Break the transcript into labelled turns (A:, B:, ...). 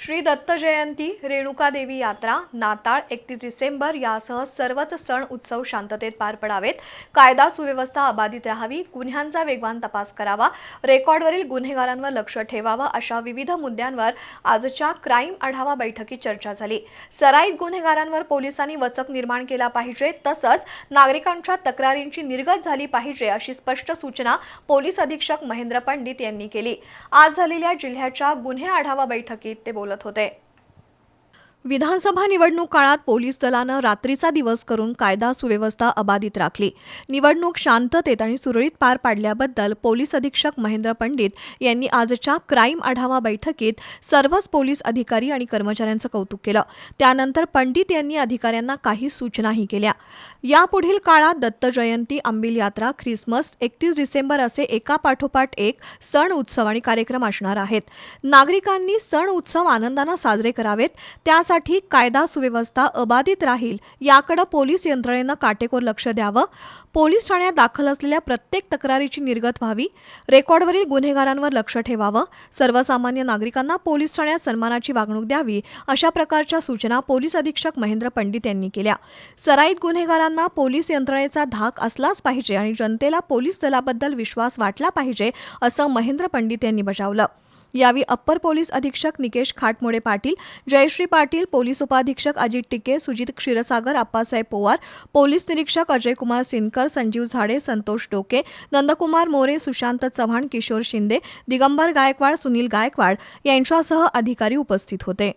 A: श्री दत्त जयंती रेणुका देवी यात्रा नाताळ एकतीस डिसेंबर यासह सर्वच सण उत्सव शांततेत पार पडावेत. कायदा सुव्यवस्था अबाधित राहावी गुन्ह्यांचा वेगवान तपास करावा रेकॉर्डवरील गुन्हेगारांवर लक्ष ठेवावं अशा विविध मुद्द्यांवर आजच्या क्राईम आढावा बैठकीत चर्चा झाली. सराईत गुन्हेगारांवर पोलिसांनी वचक निर्माण केला पाहिजे तसंच नागरिकांच्या तक्रारींची निर्गत झाली पाहिजे अशी स्पष्ट सूचना पोलीस अधीक्षक महेंद्र पंडित यांनी केली. आज झालेल्या जिल्ह्याच्या गुन्हे आढावा बैठकीत ते बोलत बोलत होते. विधानसभा निवडणूक काळात पोलीस दलानं रात्रीचा दिवस करून कायदा सुव्यवस्था अबाधित राखली. निवडणूक शांततेत आणि सुरळीत पार पाडल्याबद्दल पोलीस अधीक्षक महेंद्र पंडित यांनी आजच्या क्राईम आढावा बैठकीत सर्वच पोलीस अधिकारी आणि कर्मचाऱ्यांचं कौतुक केलं. त्यानंतर पंडित यांनी अधिकाऱ्यांना काही सूचनाही केल्या. यापुढील काळात दत्त जयंती अंबिल यात्रा ख्रिसमस एकतीस डिसेंबर असे एका पाठोपाठ एक सण उत्सव आणि कार्यक्रम असणार आहेत. नागरिकांनी सण उत्सव आनंदानं साजरे करावेत. यासाठी कायदा सुव्यवस्था अबाधित राहील याकडे पोलीस यंत्रणेनं काटेकोर लक्ष द्यावं. पोलीस ठाण्यात दाखल असलेल्या प्रत्येक तक्रारीची निर्गत व्हावी. रेकॉर्डवरील गुन्हेगारांवर लक्ष ठेवावं. सर्वसामान्य नागरिकांना पोलीस ठाण्यात सन्मानाची वागणूक द्यावी अशा प्रकारच्या सूचना पोलीस अधीक्षक महेंद्र पंडित यांनी केल्या. सराईत गुन्हेगारांना पोलीस यंत्रणेचा धाक असलाच पाहिजे आणि जनतेला पोलीस दलाबद्दल विश्वास वाटला पाहिजे असं महेंद्र पंडित यांनी बजावलं. यावेळी अप्पर पोलीस अधीक्षक निकेश खाटमोडे पाटील जयश्री पाटील पोलीस उपाधीक्षक अजित टिके सुजित क्षीरसागर आप्पासाहेब पोवार पोलीस निरीक्षक अजयकुमार सिनकर संजीव झाडे संतोष डोके नंदकुमार मोरे सुशांत चव्हाण किशोर शिंदे दिगंबर गायकवाड सुनील गायकवाड यांच्यासह अधिकारी उपस्थित होते.